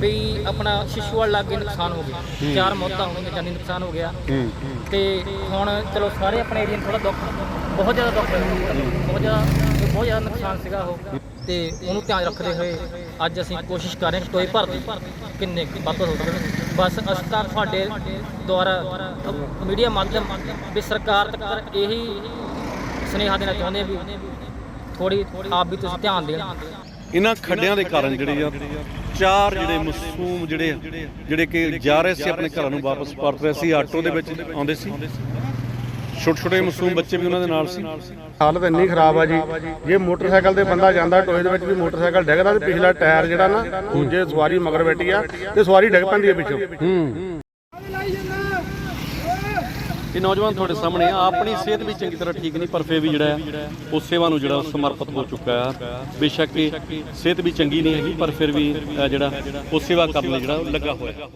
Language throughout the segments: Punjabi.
ਵੀ ਆਪਣਾ ਸ਼ਿਸ਼ੂਵਾਲ ਲਾਗੇ ਨੁਕਸਾਨ ਹੋ ਗਿਆ। ਚਾਰ ਮੌਤਾਂ ਹੋ ਗਈਆਂ ਜਾਨੀ ਨੁਕਸਾਨ ਹੋ ਗਿਆ। ਤੇ ਹੁਣ ਚਲੋ ਸਾਰੇ ਆਪਣੇ ਏਰੀਆ ਨੂੰ ਥੋੜਾ ਦੁੱਖ ਬਹੁਤ ਜ਼ਿਆਦਾ ਦੁੱਖ ਬਹੁਤ ਜ਼ਿਆਦਾ ਬਹੁਤ ਜ਼ਿਆਦਾ ਨੁਕਸਾਨ ਸੀਗਾ ਉਹ। ਤੇ ਉਹਨੂੰ ਧਿਆਨ ਰੱਖਦੇ ਹੋਏ ਅੱਜ ਅਸੀਂ ਕੋਸ਼ਿਸ਼ ਕਰ ਰਹੇ ਹਾਂ ਟੋਏ ਭਰ ਦੀ ਕਿੰਨੇ ਵੱਧ ਤੋਂ ਹੋ ਸਕਣ ਬਸ ਅਸੀਂ ਤਾਂ ਤੁਹਾਡੇ ਦੁਆਰਾ ਮੀਡੀਆ ਮਾਧਿਅਮ ਵੀ ਸਰਕਾਰ ਤੱਕ ਇਹੀ ਸੁਨੇਹਾ ਦੇਣਾ ਚਾਹੁੰਦੇ ਵੀ ਥੋੜੀ ਆਪ ਵੀ ਤੁਸੀਂ ਧਿਆਨ ਦੇਣ। ਇਹਨਾਂ ਖੱਡਿਆਂ ਦੇ ਕਾਰਨ ਜਿਹੜੇ ਆ ਚਾਰ ਜਿਹੜੇ ਮਾਸੂਮ ਜਿਹੜੇ ਆ ਜਿਹੜੇ ਕਿ ਜਾ ਰਹੇ ਸੀ ਆਪਣੇ ਘਰਾਂ ਨੂੰ ਵਾਪਸ ਪਰਤ ਰਹੇ ਸੀ ਆਟੋ ਦੇ ਵਿੱਚ ਆਉਂਦੇ ਸੀ। ਛੋਟੇ ਛੋਟੇ ਮਾਸੂਮ ਬੱਚੇ ਵੀ ਉਹਨਾਂ ਦੇ ਨਾਲ ਸੀ। ਹਾਲਤ ਇੰਨੀ ਖਰਾਬ ਆ ਜੀ ਜੇ ਮੋਟਰਸਾਈਕਲ ਤੇ ਬੰਦਾ ਜਾਂਦਾ ਟੋਏ ਦੇ ਵਿੱਚ ਵੀ ਮੋਟਰਸਾਈਕਲ ਡਿੱਗਦਾ ਤੇ ਪਿਛਲਾ ਟਾਇਰ ਜਿਹੜਾ ਨਾ ਦੂਜੇ ਸਵਾਰੀ ਮਗਰ ਬੈਠੀ ਆ ਤੇ ਸਵਾਰੀ ਡਿੱਗ ਪੈਂਦੀ ਆ ਪਿੱਛੋਂ। ਇਹ ਨੌਜਵਾਨ ਤੁਹਾਡੇ ਸਾਹਮਣੇ ਆ। ਆਪਣੀ ਸਿਹਤ ਵੀ ਚੰਗੀ ਤਰ੍ਹਾਂ ਠੀਕ ਨਹੀਂ, ਪਰ ਫੇਰ ਵੀ ਜਿਹੜਾ ਆ ਸੇਵਾ ਨੂੰ ਜਿਹੜਾ ਸਮਰਪਿਤ ਹੋ ਚੁੱਕਾ ਆ ਬੇਸ਼ੱਕ ਇਹ ਸਿਹਤ ਵੀ ਚੰਗੀ ਨਹੀਂ ਹੈਗੀ, ਪਰ ਫਿਰ ਵੀ ਜਿਹੜਾ ਉਹ ਸੇਵਾ ਕਰਨ ਲਈ ਜਿਹੜਾ ਲੱਗਾ ਹੋਇਆ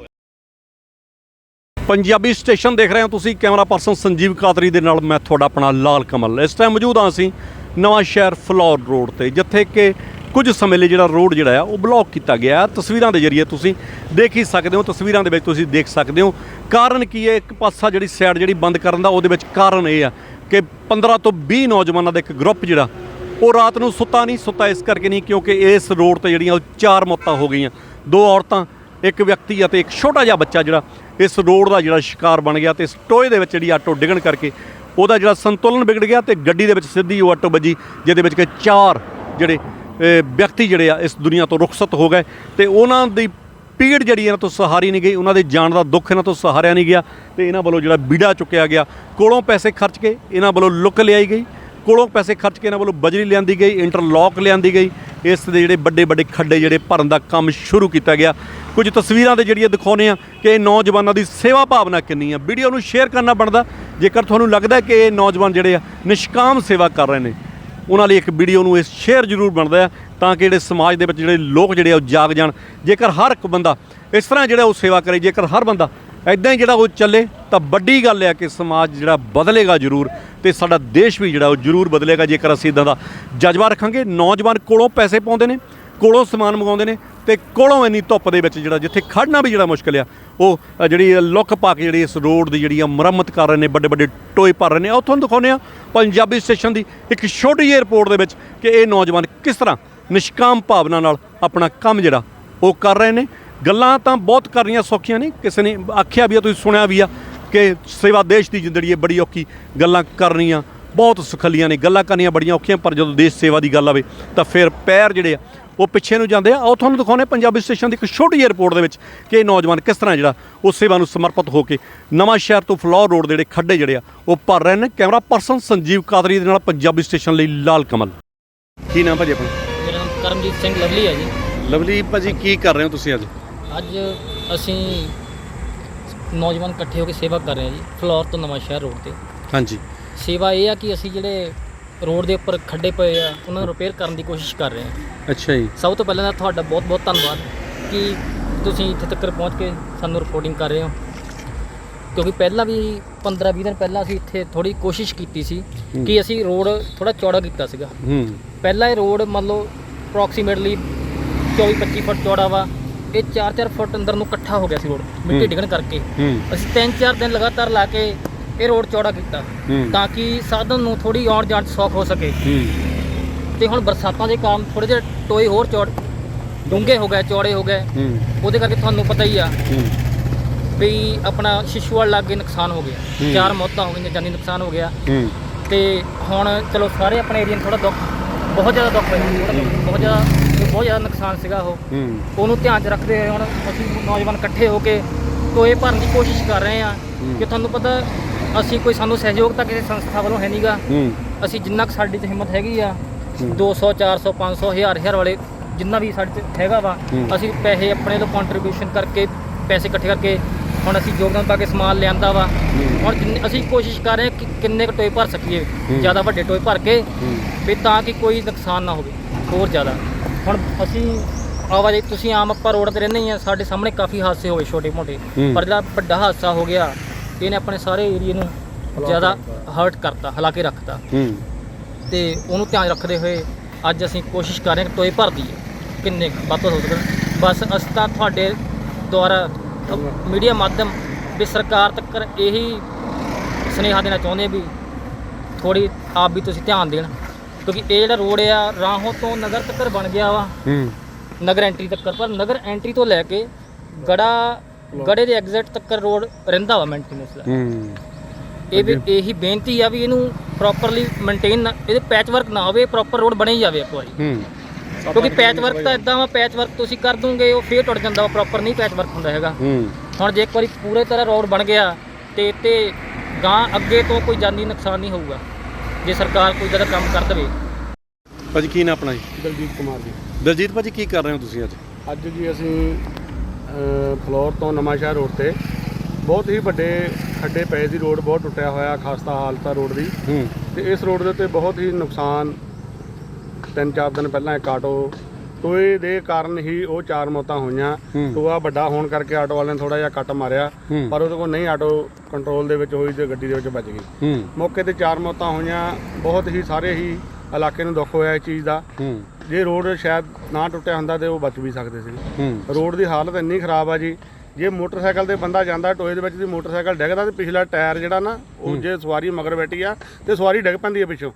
ਪੰਜਾਬੀ ਸਟੇਸ਼ਨ ਦੇਖ ਰਹੇ ਹੋ ਤੁਸੀਂ, ਕੈਮਰਾ ਪਰਸਨ ਸੰਜੀਵ ਕਾਤਰੀ ਦੇ ਨਾਲ ਮੈਂ ਤੁਹਾਡਾ ਆਪਣਾ ਲਾਲ ਕਮਲ। ਇਸ ਟਾਈਮ ਮੌਜੂਦ ਹਾਂ ਅਸੀਂ ਨਵਾਂ ਸ਼ਹਿਰ ਫਲੋਰ ਰੋਡ ਤੇ, ਜਿੱਥੇ ਕਿ ਕੁਝ ਸਮੇਂ ਲਈ ਜਿਹੜਾ ਰੋਡ ਜਿਹੜਾ ਆ ਉਹ ਬਲੌਕ ਕੀਤਾ ਗਿਆ ਤਸਵੀਰਾਂ ਦੇ ਜ਼ਰੀਏ ਤੁਸੀਂ ਦੇਖ ਹੀ ਸਕਦੇ ਹੋ, ਤਸਵੀਰਾਂ ਦੇ ਵਿੱਚ ਤੁਸੀਂ ਦੇਖ ਸਕਦੇ ਹੋ ਕਾਰਨ ਕੀ ਹੈ? ਇੱਕ ਪਾਸਾ ਜਿਹੜੀ ਸਾਈਡ ਜਿਹੜੀ ਬੰਦ ਕਰਨ ਦਾ ਉਹਦੇ ਵਿੱਚ ਕਾਰਨ ਇਹ ਆ ਕਿ 15 ਤੋਂ 20 ਨੌਜਵਾਨਾਂ ਦਾ ਇੱਕ ਗਰੁੱਪ ਜਿਹੜਾ, ਉਹ ਰਾਤ ਨੂੰ ਸੁੱਤਾ ਨਹੀਂ, ਸੁੱਤਾ ਇਸ ਕਰਕੇ ਨਹੀਂ ਕਿਉਂਕਿ ਇਸ ਰੋਡ ਤੇ ਜਿਹੜੀਆਂ ਉਹ ਚਾਰ ਮੌਤਾਂ ਹੋ ਗਈਆਂ। ਦੋ ਔਰਤਾਂ, ਇੱਕ ਵਿਅਕਤੀ ਅਤੇ ਇੱਕ ਛੋਟਾ ਜਿਹਾ ਬੱਚਾ ਜਿਹੜਾ, ਇਸ ਰੋਡ ਦਾ ਜਿਹੜਾ ਸ਼ਿਕਾਰ ਬਣ ਗਿਆ ਤੇ ਇਸ ਟੋਏ ਦੇ ਵਿੱਚ ਜਿਹੜੀ ਆਟੋ ਡਿੱਗਣ ਕਰਕੇ ਉਹਦਾ ਜਿਹੜਾ ਸੰਤੁਲਨ ਵਿਗੜ ਗਿਆ ਤੇ ਗੱਡੀ ਦੇ ਵਿੱਚ ਸਿੱਧੀ ਉਹ ਆਟੋ ਵੱਜੀ, ਜਿਹਦੇ ਵਿੱਚ ਕਿ ਚਾਰ ਜਿਹੜੇ ਵਿਅਕਤੀ ਜਿਹੜੇ ਆ ਇਸ ਦੁਨੀਆ ਤੋਂ ਰੁਖਸਤ ਹੋ ਗਏ ਤੇ ਉਹਨਾਂ ਦੀ ਪੀੜ ਜਿਹੜੀ ਇਹਨਾਂ ਤੋਂ ਸਹਾਰੀ ਨਹੀਂ ਗਈ, ਉਹਨਾਂ ਦੇ ਜਾਣ ਦਾ ਦੁੱਖ ਇਹਨਾਂ ਤੋਂ ਸਹਾਰਿਆ ਨਹੀਂ ਗਿਆ ਤੇ ਇਹਨਾਂ ਵੱਲੋਂ ਜਿਹੜਾ ਬੀੜਾ ਚੁੱਕਿਆ ਗਿਆ, ਕੋਲੋਂ ਪੈਸੇ ਖਰਚ ਕੇ ਇਹਨਾਂ ਵੱਲੋਂ ਲੁੱਕ ਲਿਆਈ ਗਈ, ਕੋਲੋਂ ਪੈਸੇ ਖਰਚ ਕੇ ਇਹਨਾਂ ਵੱਲੋਂ ਬਜਰੀ ਲਿਆਂਦੀ ਗਈ, ਇੰਟਰਲੌਕ ਲਿਆਂਦੀ ਗਈ, ਇਸ ਦੇ ਜਿਹੜੇ ਵੱਡੇ ਵੱਡੇ ਖੱਡੇ ਜਿਹੜੇ ਭਰਨ ਦਾ ਕੰਮ ਸ਼ੁਰੂ ਕੀਤਾ ਗਿਆ। ਕੁਝ ਤਸਵੀਰਾਂ ਦੇ ਜਿਹੜੀਆਂ ਦਿਖਾਉਨੇ ਆ ਕਿ ਇਹ ਨੌਜਵਾਨਾਂ ਦੀ ਸੇਵਾ ਭਾਵਨਾ ਕਿੰਨੀ ਆ। ਵੀਡੀਓ ਨੂੰ ਸ਼ੇਅਰ ਕਰਨਾ ਬਣਦਾ, ਜੇਕਰ ਤੁਹਾਨੂੰ ਲੱਗਦਾ ਕਿ ਇਹ ਨੌਜਵਾਨ ਜਿਹੜੇ ਆ, ਨਿਸ਼ਕਾਮ ਸੇਵਾ ਕਰ ਰਹੇ ਨੇ, ਉਹਨਾਂ ਲਈ ਇੱਕ ਵੀਡੀਓ ਨੂੰ ਇਸ ਸ਼ੇਅਰ ਜ਼ਰੂਰ ਬਣਦਾ ਹੈ। ਤਾਂ ਕਿ ਜਿਹੜੇ ਸਮਾਜ ਦੇ ਵਿੱਚ ਜਿਹੜੇ ਲੋਕ ਜਿਹੜੇ ਆ ਉਹ ਜਾਗ ਜਾਣ। ਜੇਕਰ ਹਰ ਇੱਕ ਬੰਦਾ ਇਸ ਤਰ੍ਹਾਂ ਜਿਹੜਾ ਉਹ ਸੇਵਾ ਕਰੇ ਜੇਕਰ ਹਰ ਬੰਦਾ ਐਦਾਂ ਹੀ ਜਿਹੜਾ ਉਹ ਚੱਲੇ ਤਾਂ ਵੱਡੀ ਗੱਲ ਹੈ ਕਿ ਸਮਾਜ ਜਿਹੜਾ ਬਦਲੇਗਾ ਜ਼ਰੂਰ ਤੇ ਸਾਡਾ ਦੇਸ਼ ਵੀ ਜਿਹੜਾ ਉਹ ਜ਼ਰੂਰ ਬਦਲੇਗਾ। ਜੇਕਰ ਅਸੀਂ ਇਦਾਂ ਦਾ ਜਜ਼ਬਾ ਰੱਖਾਂਗੇ ਨੌਜਵਾਨ ਕੋਲੋਂ ਪੈਸੇ ਪਾਉਂਦੇ ਨੇ ਕੋਲੋਂ ਸਮਾਨ ਮੰਗਾਉਂਦੇ ਨੇ ਤੇ ਕੋਲੋਂ ਇੰਨੀ ਧੁੱਪ ਦੇ ਵਿੱਚ ਜਿਹੜਾ ਜਿੱਥੇ ਖੜਨਾ ਵੀ ਜਿਹੜਾ ਮੁਸ਼ਕਲ ਆ ਉਹ ਅ, ਜਿਹੜੀ ਲੁੱਕ ਪਾ ਕੇ ਜਿਹੜੀ ਇਸ ਰੋਡ ਦੀ ਜਿਹੜੀ ਆ ਮੁਰੰਮਤ ਕਰ ਰਹੇ ਨੇ ਵੱਡੇ ਵੱਡੇ ਟੋਏ ਭਰ ਰਹੇ ਨੇ। ਉਹ ਤੁਹਾਨੂੰ ਦਿਖਾਉਂਦੇ ਆ ਪੰਜਾਬੀ ਸਟੇਸ਼ਨ ਦੀ ਇੱਕ ਛੋਟੀ ਜਿਹੀ ਰਿਪੋਰਟ ਦੇ ਵਿੱਚ ਕਿ ਇਹ ਨੌਜਵਾਨ ਕਿਸ ਤਰ੍ਹਾਂ ਨਿਸ਼ਕਾਮ ਭਾਵਨਾ ਨਾਲ ਆਪਣਾ ਕੰਮ ਜਿਹੜਾ ਉਹ ਕਰ ਰਹੇ ਨੇ। ਗੱਲਾਂ ਤਾਂ ਬਹੁਤ ਕਰਨੀਆਂ ਸੌਖੀਆਂ ਨੇ। ਕਿਸੇ ਨੇ ਆਖਿਆ ਵੀ ਆ, ਤੁਸੀਂ ਸੁਣਿਆ ਵੀ ਆ ਕਿ ਸੇਵਾ ਦੇਸ਼ ਦੀ ਜ਼ਿੰਦਗੀ ਹੈ ਬੜੀ ਔਖੀ ਗੱਲਾਂ ਕਰਨੀਆਂ, ਬਹੁਤ ਸੁਖਲੀਆਂ ਨੇ। ਗੱਲਾਂ ਕਰਨੀਆਂ ਬੜੀਆਂ ਔਖੀਆਂ, ਪਰ ਜਦੋਂ ਦੇਸ਼ ਸੇਵਾ ਦੀ ਗੱਲ ਆਵੇ ਤਾਂ ਫਿਰ ਪੈਰ ਜਿਹੜੇ ਆ, ਉਹ ਪਿੱਛੇ ਨੂੰ ਜਾਂਦੇ ਆ। ਉਹ ਤੁਹਾਨੂੰ ਦਿਖਾਉਂਦੇ ਪੰਜਾਬੀ ਸਟੇਸ਼ਨ ਦੀ ਇੱਕ ਛੋਟੀ ਜਿਹੀ ਰਿਪੋਰਟ ਦੇ ਵਿੱਚ ਕਿ ਇਹ ਨੌਜਵਾਨ ਕਿਸ ਤਰ੍ਹਾਂ ਜਿਹੜਾ ਉਹ ਸੇਵਾ ਨੂੰ ਸਮਰਪਿਤ ਹੋ ਕੇ ਨਵਾਂ ਸ਼ਹਿਰ ਤੋਂ ਫਲੋਰ ਰੋਡ ਦੇ ਜਿਹੜੇ ਖੱਡੇ ਜਿਹੜੇ ਆ, ਉਹ ਭਰ ਰਹੇ ਨੇ। ਕੈਮਰਾ ਪਰਸਨ ਸੰਜੀਵ ਕਾਦਰੀ ਦੇ ਨਾਲ ਪੰਜਾਬੀ ਸਟੇਸ਼ਨ ਲਈ ਲਾਲ ਕਮਲ। ਕੀ ਨਾਮ ਭਾਜੀ ਆਪਣਾ? ਮੇਰਾ ਨਾਮ ਕਰਮਜੀਤ ਸਿੰਘ ਲਵਲੀ ਹੈ ਜੀ। ਲਵਲੀ ਭਾਜੀ ਕੀ ਕਰ ਰਹੇ ਹੋ ਤੁਸੀਂ ਅੱਜ? ਅੱਜ ਅਸੀਂ ਨੌਜਵਾਨ ਇਕੱਠੇ ਹੋ ਕੇ ਸੇਵਾ ਕਰ ਰਹੇ ਹਾਂ ਜੀ ਫਲੋਰ ਤੋਂ ਨਵਾਂ ਸ਼ਹਿਰ ਰੋਡ ਤੇ। ਹਾਂਜੀ। ਸੇਵਾ ਇਹ ਆ ਕਿ ਅਸੀਂ ਜਿਹੜੇ ਰੋਡ ਦੇ ਉੱਪਰ ਖੱਡੇ ਪਏ ਆ ਉਹਨਾਂ ਨੂੰ ਰਿਪੇਅਰ ਕਰਨ ਦੀ ਕੋਸ਼ਿਸ਼ ਕਰ ਰਹੇ ਹਾਂ। ਅੱਛਾ ਜੀ। ਸਭ ਤੋਂ ਪਹਿਲਾਂ ਤਾਂ ਤੁਹਾਡਾ ਬਹੁਤ ਬਹੁਤ ਧੰਨਵਾਦ ਕਿ ਤੁਸੀਂ ਇੱਥੇ ਤੱਕ ਪਹੁੰਚ ਕੇ ਸਾਨੂੰ ਰਿਪੋਰਟਿੰਗ ਕਰ ਰਹੇ ਹੋ। ਕਿਉਂਕਿ ਪਹਿਲਾਂ ਵੀ 15-20 ਦਿਨ ਪਹਿਲਾਂ ਅਸੀਂ ਇੱਥੇ ਥੋੜੀ ਕੋਸ਼ਿਸ਼ ਕੀਤੀ ਸੀ ਕਿ ਅਸੀਂ ਰੋਡ ਥੋੜਾ ਚੌੜਾ ਕੀਤਾ ਸੀਗਾ। ਹੂੰ। ਪਹਿਲਾ ਇਹ ਰੋਡ ਮੰਨ ਲਓ ਅਪਰੋਕਸੀਮੇਟਲੀ 24-25 ਫੁੱਟ ਚੌੜਾ ਵਾ। ਇਹ 4-4 ਫੁੱਟ ਅੰਦਰ ਨੂੰ ਇਕੱਠਾ ਹੋ ਗਿਆ ਸੀ ਰੋਡ ਮਿੱਟੀ। ਡਿੱਗਣ ਕਰਕੇ। ਅਸੀਂ 3-4 ਦਿਨ ਲਗਾਤਾਰ ਲਾ ਕੇ ਇਹ ਰੋਡ ਚੌੜਾ ਕੀਤਾ। ਤਾਂ ਕਿ ਸਾਧਨ ਨੂੰ ਥੋੜੀ ਆਉਣ ਜਾਣ ਸੌਖ ਹੋ ਸਕੇ। ਤੇ ਹੁਣ ਬਰਸਾਤਾਂ ਦੇ ਕਾਰਨ ਥੋੜੇ ਜਿਹੇ ਟੋਏ ਹੋਰ ਚੌੜ ਡੂੰਘੇ ਹੋ ਗਏ ਚੌੜੇ ਹੋ ਗਏ। ਉਹਦੇ ਕਰਕੇ ਤੁਹਾਨੂੰ ਪਤਾ ਹੀ ਆ ਵੀ ਆਪਣਾ ਸ਼ਿਸ਼ੂਵਾਲ ਲਾਗੇ ਨੁਕਸਾਨ ਹੋ ਗਿਆ। ਚਾਰ ਮੌਤਾਂ ਹੋ ਗਈਆਂ ਜਾਨੀ ਨੁਕਸਾਨ ਹੋ ਗਿਆ। ਤੇ ਹੁਣ ਚਲੋ ਸਾਰੇ ਆਪਣੇ ਏਰੀਆ ਨੂੰ ਥੋੜਾ ਦੁੱਖ ਬਹੁਤ ਜ਼ਿਆਦਾ ਦੁੱਖ ਹੋਇਆ ਬਹੁਤ ਜ਼ਿਆਦਾ ਬਹੁਤ ਜ਼ਿਆਦਾ ਨੁਕਸਾਨ ਸੀਗਾ ਉਹ ਹੂੰ ਉਹਨੂੰ ਧਿਆਨ 'ਚ ਰੱਖਦੇ ਹੋਏ ਹੁਣ ਅਸੀਂ ਨੌਜਵਾਨ ਇਕੱਠੇ ਹੋ ਕੇ ਟੋਏ ਭਰਨ ਦੀ ਕੋਸ਼ਿਸ਼ ਕਰ ਰਹੇ ਹੂੰ। ਕਿ ਤੁਹਾਨੂੰ ਪਤਾ ਅਸੀਂ ਕੋਈ ਸਾਨੂੰ ਸਹਿਯੋਗ ਤਾਂ ਕਿਸੇ ਸੰਸਥਾ ਵੱਲੋਂ ਹੈ ਨਹੀਂਗਾ ਅਸੀਂ ਜਿੰਨਾ ਕੁ ਸਾਡੀ 'ਚ ਹਿੰਮਤ ਹੈਗੀ ਆ ਹੂੰ। 200 400 500 ਹਜ਼ਾਰ ਹਜ਼ਾਰ ਵਾਲੇ ਜਿੰਨਾ ਵੀ ਸਾਡੇ 'ਚ ਹੈਗਾ ਵਾ। ਅਸੀਂ ਪੈਸੇ ਆਪਣੇ ਤੋਂ ਕੰਟਰੀਬਿਊਸ਼ਨ ਕਰਕੇ ਪੈਸੇ ਇਕੱਠੇ ਕਰਕੇ ਹੁਣ ਅਸੀਂ ਯੋਗਦਾਨ ਪਾ ਕੇ ਸਮਾਨ ਲਿਆਂਦਾ ਵਾ। ਹੁਣ ਜਿੰਨੇ- ਅਸੀਂ ਕੋਸ਼ਿਸ਼ ਕਰ ਰਹੇ ਹਾਂ ਕਿ ਕਿੰਨੇ ਕੁ ਟੋਏ ਭਰ ਸਕੀਏ। ਜ਼ਿਆਦਾ ਵੱਡੇ ਟੋਏ ਭਰ ਕੇ ਵੀ ਤਾਂ ਕਿ ਕੋਈ ਨੁਕਸਾਨ ਨਾ ਹੋਵੇ ਹੋਰ ਜ਼ਿਆਦਾ। ਹੁਣ ਅਸੀਂ ਆਵਾਜਾਈ ਤੁਸੀਂ ਆਮ ਆਪਾਂ ਰੋਡ ਤੇ ਰਹਿੰਦੇ ਹੀ ਆ ਸਾਡੇ ਸਾਹਮਣੇ ਕਾਫੀ ਹਾਦਸੇ ਹੋਏ ਛੋਟੇ ਮੋਟੇ। ਹੂੰ। ਪਰ ਜਿਹੜਾ ਵੱਡਾ ਹਾਦਸਾ ਹੋ ਗਿਆ ਇਹਨੇ ਆਪਣੇ ਸਾਰੇ ਏਰੀਏ ਨੂੰ ਜ਼ਿਆਦਾ ਹਰਟ ਕਰਤਾ ਹਲਾ ਕੇ ਰੱਖਤਾ। ਹੂੰ। ਤੇ ਉਹਨੂੰ ਧਿਆਨ ਰੱਖਦੇ ਹੋਏ ਅੱਜ ਅਸੀਂ ਕੋਸ਼ਿਸ਼ ਕਰ ਰਹੇ ਹਾਂ ਕਿ ਟੋਏ ਭਰ ਦਈਏ। ਕਿੰਨੇ ਕੁ? ਵੱਧ ਤੋਂ ਵੱਧ। ਬਸ ਅਸੀਂ ਤਾਂ ਤੁਹਾਡੇ ਦੁਆਰਾ ਮੀਡੀਆ ਮਾਧਿਅਮ ਵੀ ਸਰਕਾਰ ਤੱਕ ਇਹੀ ਸੁਨੇਹਾ ਦੇਣਾ ਚਾਹੁੰਦੇ ਵੀ ਥੋੜੀ ਆਪ ਵੀ ਤੁਸੀਂ ਧਿਆਨ ਦੇਣ ਕਿਉਂਕਿ ਇਹ ਜਿਹੜਾ ਰੋਡ ਆ ਰਾਹੋਂ ਤੋਂ ਨਗਰ ਤੱਕ ਬਣ ਗਿਆ ਵਾ। ਹੂੰ। ਨਗਰ ਐਂਟਰੀ ਤੱਕ ਪਰ ਨਗਰ ਐਂਟਰੀ ਤੋਂ ਲੈ ਕੇ ਗੜਾ ਗੜੇ ਦੇ ਐਗਜ਼ਿਟ ਤੱਕ ਰੋਡ ਰਹਿੰਦਾ ਵਾ ਮੇਨਟੇਨੈਂਸ ਦਾ। ਹੂੰ। ਇਹ ਵੀ ਇਹੀ ਬੇਨਤੀ ਆ ਵੀ ਇਹਨੂੰ ਪ੍ਰੋਪਰਲੀ ਮੇਨਟੇਨ ਇਹਦੇ ਪੈਚ ਵਰਕ ਨਾ ਹੋਵੇ ਪ੍ਰੋਪਰ ਰੋਡ ਬਣੇ ਜਾਵੇ ਇੱਕ ਵਾਰੀ। ਹੂੰ। ਕਿਉਂਕਿ ਪੈਚ ਵਰਕ ਤਾਂ ਇਦਾਂ ਵਾ ਪੈਚ ਵਰਕ ਤੁਸੀਂ ਕਰ ਦੋਗੇ ਉਹ ਫੇਰ ਟੁੱਟ ਜਾਂਦਾ ਵਾ ਪ੍ਰੋਪਰ ਨਹੀਂ ਪੈਚ ਵਰਕ ਹੁੰਦਾ ਹੈਗਾ। ਹੂੰ। ਹੁਣ ਜੇ ਇੱਕ ਵਾਰੀ ਪੂਰੇ ਤਰ੍ਹਾਂ ਰੋਡ ਬਣ ਗਿਆ ਤੇ ਤੇ ਗਾਂ ਅੱਗੇ ਤੋਂ ਕੋਈ ਜਾਨੀ ਨੁਕਸਾਨ ਨਹੀਂ ਹੋਊਗਾ ਜੇ ਸਰਕਾਰ ਕੋਈ ਜ਼ਿਆਦਾ ਕੰਮ ਕਰ ਦੇਵੇ। ਭਾਜੀ ਕੀ ਨਾ ਆਪਣਾ ਜੀ? ਦਲਜੀਤ ਕੁਮਾਰ ਜੀ। ਦਲਜੀਤ ਭਾਜੀ ਕੀ ਕਰ ਰਹੇ ਹੋ ਤੁਸੀਂ ਅੱਜ? ਅੱਜ ਜੀ ਅਸੀਂ ਫਲੋਰ ਤੋਂ ਨਵਾਂਸ਼ਹਿਰ ਰੋਡ ਤੇ ਬਹੁਤ ਹੀ ਵੱਡੇ ਖੱਡੇ ਪਏ ਸੀ ਰੋਡ ਬਹੁਤ ਟੁੱਟਿਆ ਹੋਇਆ ਖਸਤਾ ਹਾਲਤ ਆ ਰੋਡ ਦੀ। ਤੇ ਇਸ ਰੋਡ ਦੇ ਉੱਤੇ ਬਹੁਤ ਹੀ ਨੁਕਸਾਨ ਤਿੰਨ ਚਾਰ ਦਿਨ ਪਹਿਲਾਂ ਇੱਕ ਆਟੋ ਟੋਏ ਦੇ ਕਾਰਨ ਹੀ ਉਹ ਚਾਰ ਮੌਤਾਂ ਹੋਈਆਂ। ਟੋਆ ਵੱਡਾ ਹੋਣ ਕਰਕੇ ਆਟੋ ਵਾਲੇ ਨੇ ਥੋੜਾ ਜਿਹਾ ਕੱਟ ਮਾਰਿਆ। ਪਰ ਉਹਦੇ ਕੋਲ ਨਹੀਂ ਆਟੋ ਕੰਟਰੋਲ ਦੇ ਵਿੱਚ ਹੋਈ ਤੇ ਗੱਡੀ ਦੇ ਵਿੱਚ ਵੱਜ ਗਈ। ਮੌਕੇ ਤੇ ਚਾਰ ਮੌਤਾਂ ਹੋਈਆਂ। ਬਹੁਤ ਹੀ ਸਾਰੇ ਹੀ ਇਲਾਕੇ ਨੂੰ ਦੁੱਖ ਹੋਇਆ ਇਸ ਚੀਜ਼ ਦਾ। ਜੇ ਰੋਡ ਸ਼ਾਇਦ ਨਾ ਟੁੱਟਿਆ ਹੁੰਦਾ ਤੇ ਉਹ ਬਚ ਵੀ ਸਕਦੇ ਸੀ। ਰੋਡ ਦੀ ਹਾਲਤ ਇੰਨੀ ਖਰਾਬ ਆ ਜੀ। ਜੇ ਮੋਟਰਸਾਈਕਲ ਤੇ ਬੰਦਾ ਜਾਂਦਾ ਟੋਏ ਦੇ ਵਿੱਚ ਦੀ ਮੋਟਰਸਾਈਕਲ ਡਿੱਗਦਾ ਤੇ ਪਿਛਲਾ ਟਾਇਰ ਜਿਹੜਾ ਨਾ ਉਹ ਜੇ ਸਵਾਰੀ ਮਗਰ ਬੈਠੀ ਆ ਤੇ ਸਵਾਰੀ ਡਿੱਗ ਪੈਂਦੀ ਆ ਪਿੱਛੋਂ।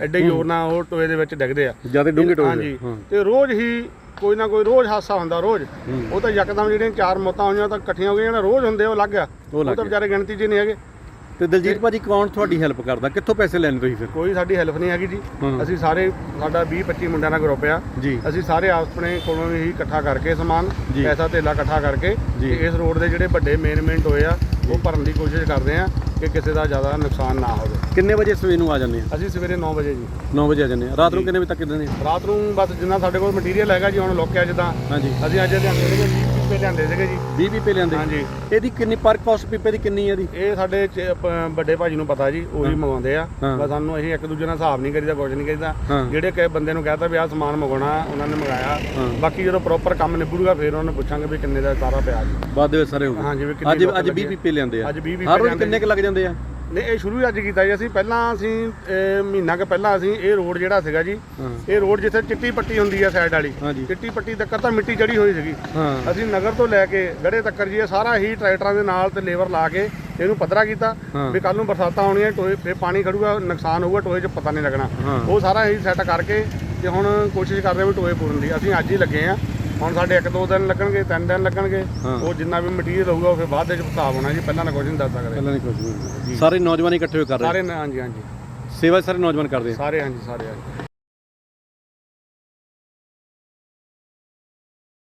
ਐਡੇ ਨਾਲ ਉਹ ਟੋਏ ਦੇ ਵਿੱਚ ਡਿੱਗਦੇ ਆ। ਜ਼ਿਆਦਾ ਡੂੰਘੇ ਟੋਏ ਹਾਂਜੀ। ਤੇ ਰੋਜ਼ ਹੀ ਕੋਈ ਨਾ ਕੋਈ ਰੋਜ਼ ਹਾਦਸਾ ਹੁੰਦਾ ਰੋਜ਼। ਉਹ ਤਾਂ ਯਕਦਮ ਜਿਹੜੀਆਂ ਚਾਰ ਮੌਤਾਂ ਹੋਈਆਂ ਤਾਂ ਇਕੱਠੀਆਂ ਹੋ ਗਈਆਂ ਨਾ ਰੋਜ਼ ਹੁੰਦੇ ਉਹ ਲੱਗ ਗਿਆ ਉਹ ਤਾਂ। ਵਿਚਾਰੇ ਗਿਣਤੀ 'ਚ ਨਹੀਂ ਹੈਗੇ। ਤੇ ਦਲਜੀਤ ਭਾਜੀ ਕੌਣ ਤੁਹਾਡੀ ਹੈਲਪ ਕਰਦਾ? ਕਿੱਥੋਂ ਪੈਸੇ ਲੈਣੇ ਤੁਸੀਂ ਫਿਰ? ਕੋਈ ਸਾਡੀ ਹੈਲਪ ਨਹੀਂ ਹੈਗੀ ਜੀ। ਅਸੀਂ ਸਾਰੇ ਸਾਡਾ 20 25 ਮੁੰਡਿਆਂ ਦਾ ਗਰੁੱਪ ਆ। ਜੀ। ਅਸੀਂ ਸਾਰੇ ਆਪਣੇ ਕੋਲੋਂ ਹੀ ਇਕੱਠਾ ਕਰਕੇ ਸਮਾਨ। ਪੈਸਾ ਧੇਲਾ ਇਕੱਠਾ ਕਰਕੇ। ਤੇ ਇਸ ਰੋਡ ਦੇ ਜਿਹੜੇ ਵੱਡੇ ਮੇਨ ਮੇਨ ਟੋਏ ਆ ਉਹ ਭਰਨ ਦੀ ਕੋਸ਼ਿਸ਼ ਕਰਦੇ ਆ। ਕਿ ਕਿਸੇ ਦਾ ਜ਼ਿਆਦਾ ਨੁਕਸਾਨ ਨਾ ਹੋਵੇ। ਕਿੰਨੇ ਵਜੇ ਸਵੇਰ ਨੂੰ ਆ ਜਾਂਦੇ ਆ? ਅਸੀਂ ਸਵੇਰੇ 9 ਵਜੇ ਜੀ। 9 ਵਜੇ ਆ ਜਾਂਦੇ ਆ। ਰਾਤ ਨੂੰ ਕਿੰਨੇ ਵਜੇ ਤੱਕ ਕਿੰਨੇ ਰਾਤ ਨੂੰ ਬਸ ਜਿੰਨਾ ਸਾਡੇ ਕੋਲ ਮਟੀਰੀਅਲ ਹੈਗਾ ਜੀ ਹੁਣ ਲੋਕਿਆ ਜਿੱਦਾਂ ਹਾਂਜੀ। ਅਸੀਂ ਅੱਜ ਲਿਆਂਦੇ ਸੀਗੇ ਜੀ। ਪੀਪੇ ਲਿਆਂਦੇ ਸੀਗੇ ਜੀ। 20 ਪੀਪੇ ਲਿਆਂਦੇ। ਹਾਂਜੀ। ਇਹਦੀ ਕਿੰਨੀ ਪਰ ਕਾਸਟ ਪੀਪੇ ਦੀ ਕਿੰਨੀ ਹੈ ਇਹਦੀ? ਇਹ ਸਾਡੇ ਚ- ਪ- ਵੱਡੇ ਭਾਜੀ ਨੂੰ ਪਤਾ ਜੀ ਉਹੀ। ਮੰਗਵਾਉਂਦੇ ਆ। ਹਾਂ। ਬਸ ਸਾਨੂੰ ਅਸੀਂ ਇੱਕ ਦੂਜੇ ਨਾਲ ਹਿਸਾਬ ਨਹੀਂ ਕਰੀਦਾ ਕੁਝ ਨਹੀਂ ਕਰੀਦਾ। ਹਾਂ। ਜਿਹੜੇ ਕਿ ਬੰਦੇ ਨੂੰ ਕਹਤਾ ਵੀ ਆਹ ਸਮਾਨ ਮੰਗਵਾਉਣਾ ਉਹਨਾਂ ਨੇ ਮੰਗਾਇਆ। ਹਾਂ। ਬਾਕੀ ਜਦੋਂ ਪ੍ਰੋਪਰ ਕੰਮ ਨਿਬੜੂਗਾ ਫਿਰ ਉਹਨਾਂ ਨੂੰ ਪੁੱਛਾਂਗੇ ਵੀ ਕਿੰਨੇ ਦਾ ਸਾਰਾ ਪਿਆ ਜੀ। ਬਾਅਦ ਦੇ ਵਿੱਚ ਸਾਰੇ ਹੋ ਗਏ। ਹਾਂਜੀ, ਵੀ ਕਿੰਨੇ ਅੱਜ ਅੱਜ 20 ਲੱਗੇ ਆ। ਪੀਪੇ ਲਿਆਂਦੇ ਆ। ਅੱਜ 20 ਪੀਪੇ ਹਰ ਰੋਜ਼ ਲਿਆਂਦੇ ਕਿੰਨੇ ਕੁ ਲੱਗ ਜਾਂਦੇ ਆ? ਨਹੀਂ ਇਹ ਸ਼ੁਰੂ ਹੀ ਅੱਜ ਕੀਤਾ ਜੀ ਅਸੀਂ। ਪਹਿਲਾਂ ਅਸੀਂ ਇਹ ਮਹੀਨਾ ਕੁ ਪਹਿਲਾਂ ਅਸੀਂ ਇਹ ਰੋਡ ਜਿਹੜਾ ਸੀਗਾ ਜੀ ਹਾਂ। ਇਹ ਰੋਡ ਜਿੱਥੇ ਚਿੱਟੀ ਪੱਟੀ ਹੁੰਦੀ ਆ ਸਾਈਡ ਵਾਲੀ ਹਾਂਜੀ ਚਿੱਟੀ ਪੱਟੀ ਤੱਕ ਤਾਂ ਮਿੱਟੀ ਚੜੀ ਹੋਈ ਸੀਗੀ। ਹਾਂ। ਅਸੀਂ ਨਗਰ ਤੋਂ ਲੈ ਕੇ ਗੜੇ ਤੱਕ ਜੀ ਇਹ ਸਾਰਾ ਹੀ ਟਰੈਕਟਰਾਂ ਦੇ ਨਾਲ ਤੇ ਲੇਬਰ ਲਾ ਕੇ ਇਹਨੂੰ ਪੱਧਰਾ ਕੀਤਾ ਹਾਂ। ਵੀ ਕੱਲ ਨੂੰ ਬਰਸਾਤਾਂ ਆਉਣੀਆਂ ਟੋਏ ਫੇ ਪਾਣੀ ਖੜੂਗਾ ਨੁਕਸਾਨ ਹੋਊਗਾ ਟੋਏ 'ਚ ਪਤਾ ਨਹੀਂ ਲੱਗਣਾ। ਹਾਂ। ਉਹ ਸਾਰਾ ਹੀ ਸੈੱਟ ਕਰਕੇ ਤੇ ਹੁਣ ਕੋਸ਼ਿਸ਼ ਕਰ ਰਹੇ ਵੀ ਟੋਏ ਪੂਰਨ ਦੀ। ਅਸੀਂ ਅੱਜ ਹੀ ਲੱਗੇ ਆ। ਹੁਣ ਸਾਡੇ ਇੱਕ ਦੋ ਦਿਨ ਲੱਗਣਗੇ ਤਿੰਨ ਦਿਨ ਲੱਗਣਗੇ ਹਾਂ। ਉਹ ਜਿੰਨਾ ਵੀ ਮਟੀਰੀਅਲ ਹੋਊਗਾ ਉਹ ਫਿਰ ਬਾਅਦ ਦੇ ਵਿੱਚ ਹਿਸਾਬ ਹੋਣਾ ਜੀ ਪਹਿਲਾਂ ਨਾ ਕੁਝ ਨਹੀਂ ਦੱਸ ਸਕਦੇ। ਪਹਿਲਾਂ ਨਹੀਂ ਕੁਝ ਸਾਰੇ ਨੌਜਵਾਨ ਇਕੱਠੇ ਹੋਏ ਕਰ ਰਹੇ? ਸਾਰੇ ਹਾਂਜੀ ਹਾਂਜੀ। ਸੇਵਾ ਸਾਰੇ ਨੌਜਵਾਨ ਕਰਦੇ ਆ? ਸਾਰੇ ਹਾਂਜੀ ਸਾਰੇ ਹਾਂਜੀ।